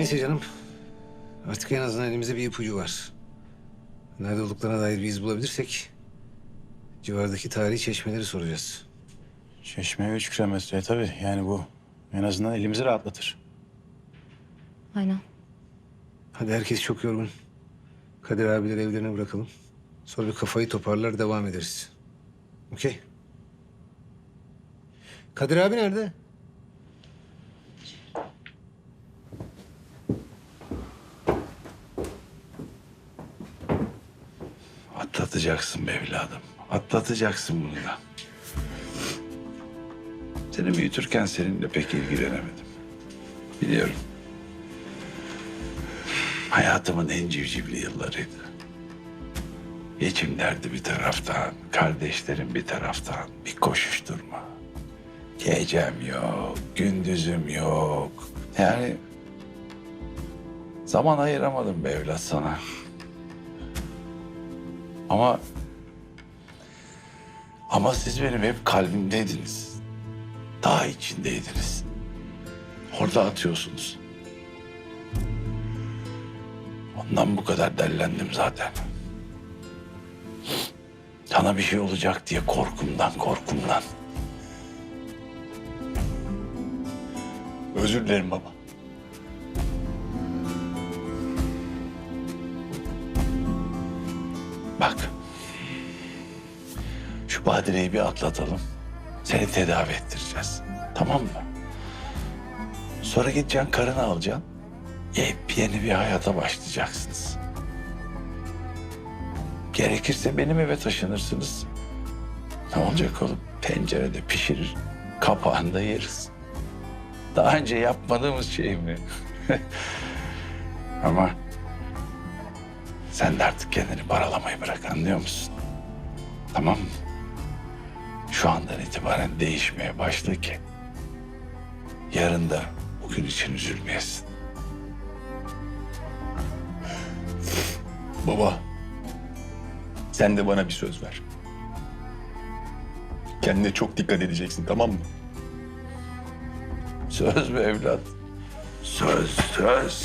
Neyse canım. Artık en azından elimizde bir ipucu var. Nerede olduklarına dair bir iz bulabilirsek... ...civardaki tarihi çeşmeleri soracağız. Çeşme üç kilometre tabii. Yani bu en azından elimizi rahatlatır. Aynen. Hadi herkes çok yorgun. Kadir abileri evlerine bırakalım. Sonra bir kafayı toparlar devam ederiz. Okey. Kadir abi nerede? Atlatacaksın be evladım. Atlatacaksın bunu da. Seni büyütürken seninle pek ilgilenemedim. Biliyorum. Hayatımın en civcivli yıllarıydı. Geçim derdi bir taraftan, kardeşlerim bir taraftan, bir koşuşturma. Gecem yok, gündüzüm yok. Yani zaman ayıramadım be evlat sana. Ama ama siz benim hep kalbimdeydiniz. Daha içindeydiniz. Orada atıyorsunuz. Ondan bu kadar dellendim zaten. Sana bir şey olacak diye korkumdan korkumdan. Özür dilerim baba. Bak. Şu badireyi bir atlatalım. Seni tedavi ettireceğiz. Tamam mı? Sonra gideceksin karını alacaksın. Yepyeni bir hayata başlayacaksınız. Gerekirse benim eve taşınırsınız. Ne olacak oğlum? Tencerede pişirir, kapağında yeriz. Daha önce yapmadığımız şey mi? Ama sen de artık kendini paralamayı bırak anlıyor musun? Tamam mı? Şu andan itibaren değişmeye başla ki yarın da bugün için üzülmeyesin. Baba. Sen de bana bir söz ver. Kendine çok dikkat edeceksin tamam mı? Söz mü evlat? Söz, söz.